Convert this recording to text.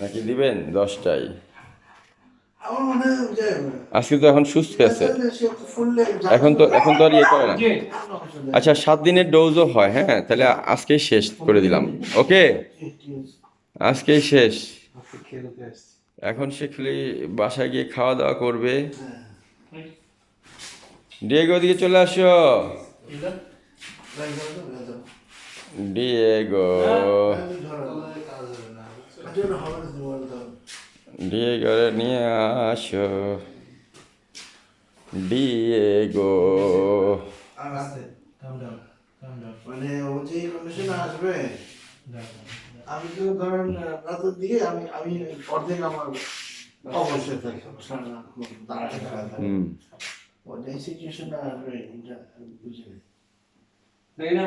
নাকি দিবেন? হয় যে আজকে তো এখন সুস্থ আছে। এখন তো এখন তো আর ইয়ে করে না। আচ্ছা সাত দিনের ডোজও হয় হ্যাঁ? তাহলে আজকেই শেষ করে দিলাম। ওকে? আজকেই শেষ। এখন সে খালি বাসায় গিয়ে খাওয়া দাওয়া করবে ডিয়েগো দিকে চলে আসো। ডিয়েগো ডিয়েগো নিয়ে আসো ডিয়েগো মানে ও যে কন্ডিশনে আসবে আমি তো ধরেন রাতের দিকে আমি আমি অর্ধেক আমার অবশ্যই থাকে সারা দাঁড়াতে থাকে হুম ও যে সিচুয়েশনে আসবে এটা বুঝি না।